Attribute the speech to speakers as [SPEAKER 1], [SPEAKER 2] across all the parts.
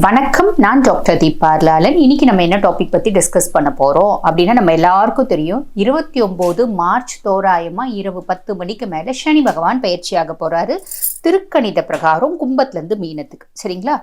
[SPEAKER 1] வணக்கம் நான் டாக்டர் தீபார்லாலன் இன்னைக்கு நம்ம என்ன டாபிக் பத்தி டிஸ்கஸ் பண்ண போறோம்? அப்படின்னா நம்ம எல்லாருக்கும் தெரியும் இருபத்தி ஒன்பது மார்ச் தோராயமா இரவு பத்து மணிக்கு மேல சனி பகவான் பயிற்சியாக போறாரு. திருக்கணித பிரகாரம் கும்பத்துல இருந்து மீனத்துக்கு. சரிங்களா?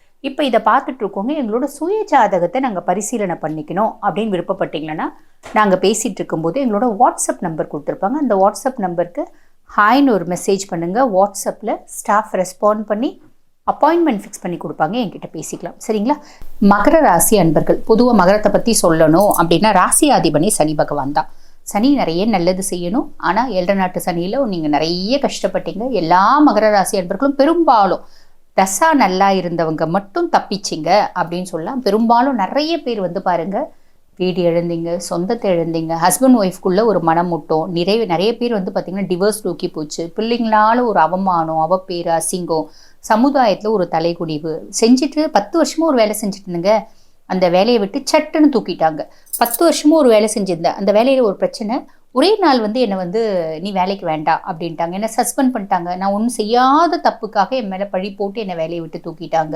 [SPEAKER 1] இப்போ இதை பார்த்துட்டு இருக்கோங்க எங்களோட சுய ஜாதகத்தை நாங்கள் பரிசீலனை பண்ணிக்கணும் அப்படின்னு விருப்பப்பட்டீங்கன்னா நாங்கள் பேசிகிட்டு இருக்கும்போது எங்களோட வாட்ஸ்அப் நம்பர் கொடுத்துருப்பாங்க. அந்த வாட்ஸ்அப் நம்பருக்கு ஹாய்னு ஒரு மெசேஜ் பண்ணுங்கள் வாட்ஸ்அப்பில் ஸ்டாஃப் ரெஸ்பாண்ட் பண்ணி அப்பாயின்மெண்ட் ஃபிக்ஸ் பண்ணி கொடுப்பாங்க. என்கிட்ட பேசிக்கலாம். சரிங்களா? மகர ராசி அன்பர்கள் பொதுவாக மகரத்தை பற்றி சொல்லணும் அப்படின்னா ராசி அதிபனி சனி பகவான் தான். சனி நிறைய நல்லது செய்யணும். ஆனால் ஏழரை நாட்டு சனியில் நீங்கள் நிறைய கஷ்டப்பட்டீங்க. எல்லா மகர ராசி அன்பர்களும் பெரும்பாலும் தசா நல்லா இருந்தவங்க மட்டும் தப்பிச்சிங்க அப்படின்னு சொல்லலாம். பெரும்பாலும் நிறைய பேர் வந்து பாருங்க வீடு எழுந்தீங்க சொந்தத்தை எழுந்தீங்க ஹஸ்பண்ட் ஒய்ஃப்குள்ளே ஒரு மனம் முட்டும். நிறைய நிறைய பேர் வந்து பார்த்திங்கன்னா டிவோர்ஸ் தூக்கி போச்சு. பிள்ளைங்களால ஒரு அவமானம் அவப்பேர் அசிங்கம் சமுதாயத்தில் ஒரு தலைக்குடிவு செஞ்சுட்டு பத்து வருஷமாக ஒரு வேலை செஞ்சுட்டு இருந்தேங்க. அந்த வேலையை விட்டு சட்டுன்னு தூக்கிட்டாங்க. பத்து வருஷமும் ஒரு வேலை செஞ்சிருந்தேன் அந்த வேலையில் ஒரு பிரச்சனை. ஒரே நாள் வந்து என்னை வந்து நீ வேலைக்கு வேண்டாம் அப்படின்ட்டாங்க. என்னை சஸ்பெண்ட் பண்ணிட்டாங்க. நான் ஒன்றும் செய்யாத தப்புக்காக என் மேலே பழி போட்டு என்னை வேலையை விட்டு தூக்கிட்டாங்க.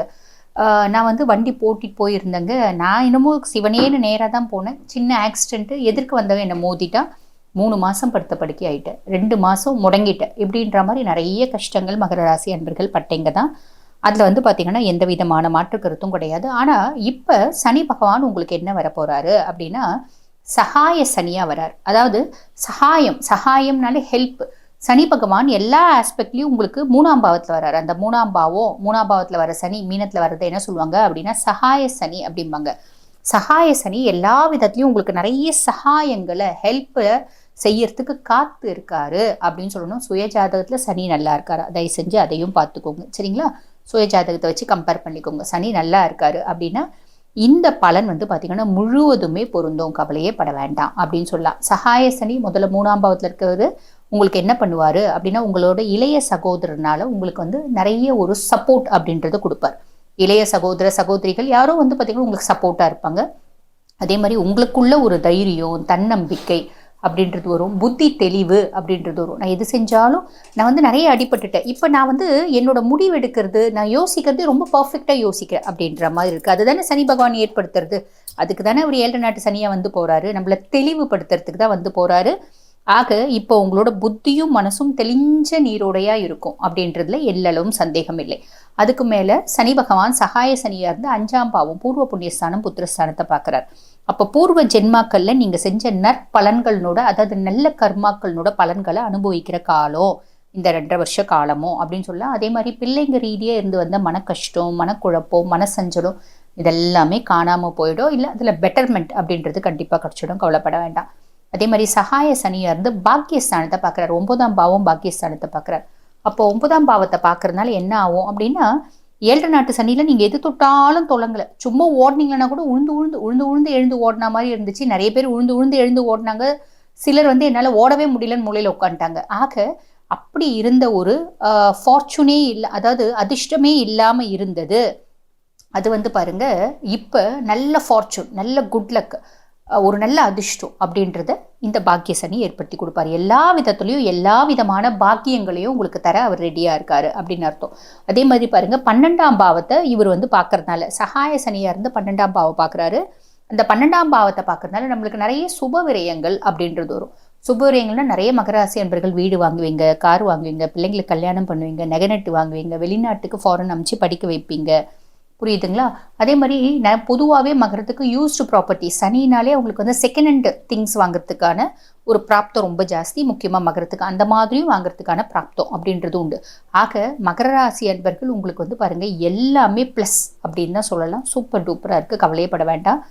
[SPEAKER 1] நான் வந்து வண்டி போட்டிட்டு போயிருந்தேங்க. நான் என்னமோ சிவனேன்னு நேராக தான் போனேன். சின்ன ஆக்சிடென்ட்டு எதிர்க்க வந்தவன் என்னை மோதிட்டான். மூணு மாதம் படுத்த படுக்கை ஆகிட்டேன் ரெண்டு மாதம் முடங்கிட்டேன். இப்படின்ற மாதிரி நிறைய கஷ்டங்கள் மகர ராசி அன்பர்கள் பட்டேங்க தான். அதில் வந்து பார்த்தீங்கன்னா எந்த விதமான மாற்று கருத்தும் கிடையாது. ஆனால் இப்போ சனி பகவான் உங்களுக்கு என்ன வரப்போகிறாரு அப்படின்னா சகாய சனியாக வரார். அதாவது சகாயம் சகாயம்னாலே ஹெல்ப் சனி பகவான் எல்லா ஆஸ்பெக்ட்லையும் உங்களுக்கு மூணாம் பாவத்தில் வராரு. அந்த மூணாம் பாவம் மூணாம் பாவத்தில் வர சனி மீனத்தில் வர்றதை என்ன சொல்லுவாங்க அப்படின்னா சகாய சனி அப்படிம்பாங்க. சகாய சனி எல்லா விதத்துலையும் உங்களுக்கு நிறைய சகாயங்களை ஹெல்ப்பை செய்யறதுக்கு காத்து இருக்காரு அப்படின்னு சொல்லணும். சுயஜாதகத்தில் சனி நல்லா இருக்காரு? தயவு செஞ்சு அதையும் பார்த்துக்கோங்க. சரிங்களா? சுய ஜாதகத்தை வச்சு கம்பேர் பண்ணிக்கோங்க. சனி நல்லா இருக்காரு அப்படின்னா இந்த பலன் வந்து பார்த்தீங்கன்னா முழுவதுமே பொருந்தும். கவலையே பட வேண்டாம் அப்படின்னு சொல்லலாம். சகாய சனி முதல்ல மூணாம் பாவத்தில் இருக்கிறது உங்களுக்கு என்ன பண்ணுவார் அப்படின்னா உங்களோட இளைய சகோதரனால உங்களுக்கு வந்து நிறைய ஒரு சப்போர்ட் அப்படின்றத கொடுப்பார். இளைய சகோதர சகோதரிகள் யாரோ வந்து பார்த்தீங்கன்னா உங்களுக்கு சப்போர்ட்டாக இருப்பாங்க. அதே மாதிரி உங்களுக்குள்ள ஒரு தைரியம் தன்னம்பிக்கை அப்படின்றது வரும். புத்தி தெளிவு அப்படின்றது வரும். நான் எது செஞ்சாலும் நான் வந்து நிறைய அடிபட்டுட்டேன். இப்போ நான் வந்து என்னோட முடிவு எடுக்கிறது நான் யோசிக்கிறது ரொம்ப பர்ஃபெக்டாக யோசிக்கிறேன் அப்படின்ற மாதிரி இருக்குது அதுதானே சனி பகவான் ஏற்படுத்துறது. அதுக்கு தானே அவர் ஏழு நாட்டு சனியாக வந்து போகிறாரு நம்மளை தெளிவுபடுத்துறதுக்கு தான் வந்து போகிறாரு ஆக இப்போ உங்களோட புத்தியும் மனசும் தெளிஞ்ச நீரோடையாக இருக்கும் அப்படின்றதுல எல்லளவும் சந்தேகம் இல்லை. அதுக்கு மேலே சனி பகவான் சகாய சனியாக இருந்து அஞ்சாம் பாவம் பூர்வ புண்ணியஸ்தானம் புத்திரஸ்தானத்தை பார்க்குறார். அப்போ பூர்வ ஜென்மாக்கள்ல நீங்கள் செஞ்ச நற்பலன்களோட அதாவது நல்ல கர்மாக்களோட பலன்களை அனுபவிக்கிற காலம் இந்த ரெண்டரை வருஷ காலமோ அப்படின்னு சொல்லலாம். அதே மாதிரி பிள்ளைங்க ரீதியாக இருந்து வந்த மன கஷ்டம் மனக்குழப்பம் மனசஞ்சலம் இதெல்லாமே காணாமல் போயிடும். இல்லை அதில் பெட்டர்மெண்ட் அப்படின்றது கண்டிப்பாக கிடச்சிடும். கவலைப்பட வேண்டாம். அதே மாதிரி சகாய சனியாக இருந்து பாக்கியஸ்தானத்தை பார்க்குறாரு. ஒன்பதாம் பாவம் பாக்கியஸ்தானத்தை பார்க்குறாரு. அப்போ ஒன்பதாம் பாவத்தை பார்க்கறதுனால என்ன ஆகும் அப்படின்னா ஏழரை நாட்டு சனியில் நீங்கள் எது தொட்டாலும் தொலங்கலை. சும்மா ஓடினீங்கன்னா கூட உழுந்து உழுந்து உழுந்து உழுந்து எழுந்து ஓடின மாதிரி இருந்துச்சு. நிறைய பேர் உழுந்து உழுந்து எழுந்து ஓடினாங்க. சிலர் வந்து என்னால் ஓடவே முடியலன்னு மூலையில் உட்காந்துட்டாங்க. ஆக அப்படி இருந்த ஒரு ஃபார்ச்சுனே இல்லை அதாவது அதிர்ஷ்டமே இல்லாமல் இருந்தது. அது வந்து பாருங்க இப்போ நல்ல ஃபார்ச்சூன் நல்ல குட் லக் ஒரு நல்ல அதிர்ஷ்டம் அப்படின்றத இந்த பாக்கிய சனி ஏற்படுத்தி கொடுப்பாரு. எல்லா விதத்துலையும் எல்லா விதமான பாக்கியங்களையும் உங்களுக்கு தர அவர் ரெடியாக இருக்காரு அப்படின்னு அர்த்தம். அதே மாதிரி பாருங்க பன்னெண்டாம் பாவத்தை இவர் வந்து பார்க்கறதுனால சகாய சனியாக இருந்து பன்னெண்டாம் பாவம் பார்க்குறாரு. அந்த பன்னெண்டாம் பாவத்தை பார்க்கறதுனால நம்மளுக்கு நிறைய சுப விரயங்கள் அப்படின்றது வரும். சுப விரயங்கள்னா நிறைய மகராசி அன்பர்கள் வீடு வாங்குவீங்க கார் வாங்குவீங்க பிள்ளைங்களுக்கு கல்யாணம் பண்ணுவீங்க நெகநட்டு வாங்குவீங்க வெளிநாட்டுக்கு ஃபாரின் அமுச்சு படிக்க வைப்பீங்க. புரியுதுங்களா? அதே மாதிரி நான் பொதுவாகவே மகரத்துக்கு யூஸ்டு ப்ராப்பர்ட்டி சனினாலே அவங்களுக்கு வந்து செகண்ட் ஹேண்ட் திங்ஸ் வாங்குறதுக்கான ஒரு பிராப்தம் ரொம்ப ஜாஸ்தி. முக்கியமாக மகரத்துக்கு அந்த மாதிரியும் வாங்குறதுக்கான பிராப்தம் அப்படின்றது உண்டு. ஆக மகர ராசி அன்பர்கள் உங்களுக்கு வந்து பாருங்கள் எல்லாமே ப்ளஸ் அப்படின்னு தான் சொல்லலாம். சூப்பர் டூப்பராக இருக்குது கவலையப்பட வேண்டாம்.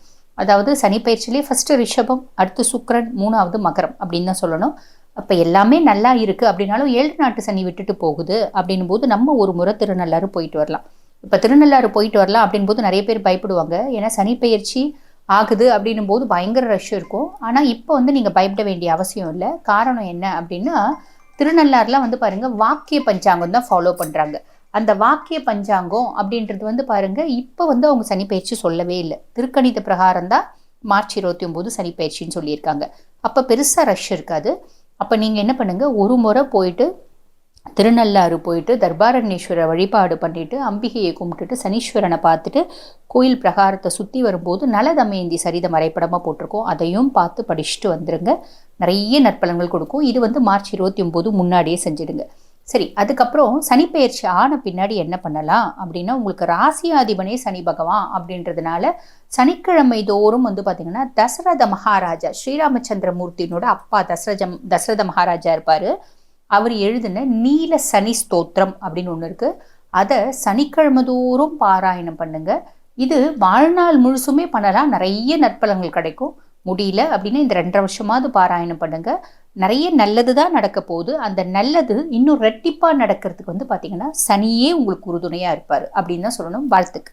[SPEAKER 1] அதாவது சனி பயிற்சியிலே ஃபஸ்ட்டு ரிஷபம் அடுத்து சுக்கரன் மூணாவது மகரம் அப்படின்னு தான் சொல்லணும். அப்போ எல்லாமே நல்லா இருக்குது அப்படின்னாலும் ஏழு நாட்டு சனி விட்டுட்டு போகுது. அப்படின்னும் போது நம்ம ஒரு முறை திருநள்ளாறு போயிட்டு வரலாம். இப்போ திருநள்ளாறு போயிட்டு வரலாம் அப்படின் போது நிறைய பேர் பயப்படுவாங்க. ஏன்னா சனிப்பெயர்ச்சி ஆகுது அப்படின்னும் போது பயங்கர ரஷ் இருக்கும். ஆனால் இப்போ வந்து நீங்கள் பயப்பட வேண்டிய அவசியம் இல்லை. காரணம் என்ன அப்படின்னா திருநள்ளாறுலாம் வந்து பாருங்கள் வாக்கிய பஞ்சாங்கம் தான் ஃபாலோ பண்ணுறாங்க அந்த வாக்கிய பஞ்சாங்கம் அப்படின்றது வந்து பாருங்க இப்போ வந்து அவங்க சனிப்பயிற்சி சொல்லவே இல்லை. திருக்கணித பிரகாரம் தான் மார்ச் இருபத்தி ஒம்பது சனிப்பயிற்சின்னு சொல்லியிருக்காங்க. அப்போ பெருசாக ரஷ் இருக்காது. அப்போ நீங்கள் என்ன பண்ணுங்கள் ஒரு முறை போயிட்டு திருநள்ளாறு போயிட்டு தர்பாரண்யேஸ்வரர் வழிபாடு பண்ணிட்டு அம்பிகையை கும்பிட்டுட்டு சனீஸ்வரனை பார்த்துட்டு கோயில் பிரகாரத்தை சுற்றி வரும்போது நலதமயந்தி சரிதம் வரைபடமாக போட்டிருக்கோம். அதையும் பார்த்து படிச்சுட்டு வந்துடுங்க நிறைய நற்பலன்கள் கொடுக்கும். இது வந்து மார்ச் இருபத்தி ஒம்பது முன்னாடியே செஞ்சிடுங்க. சரி அதுக்கப்புறம் சனிப்பெயர்ச்சி ஆன பின்னாடி என்ன பண்ணலாம் அப்படின்னா உங்களுக்கு ராசியாதிபனே சனி பகவான் அப்படின்றதுனால சனிக்கிழமை தோறும் வந்து பார்த்தீங்கன்னா தசரத மகாராஜா ஸ்ரீராமச்சந்திரமூர்த்தியினோட அப்பா தசரஜம் தசரத மகாராஜா இருப்பார். அவர் எழுதின நீல சனி ஸ்தோத்திரம் அப்படின்னு ஒன்று இருக்குது அதை சனிக்கிழமை தோறும் பாராயணம் பண்ணுங்க. இது வாழ்நாள் முழுசுமே பண்ணலாம். நிறைய நற்பலங்கள் கிடைக்கும். முடியல அப்படின்னு இந்த ரெண்டரை வருஷமாவது பாராயணம் பண்ணுங்க. நிறைய நல்லது தான் நடக்க போகுது. அந்த நல்லது இன்னும் ரெட்டிப்பாக நடக்கிறதுக்கு வந்து பார்த்தீங்கன்னா சனியே உங்களுக்கு உறுதுணையாக இருப்பார் அப்படின்னு தான் சொல்லணும். வாழ்த்துக்கு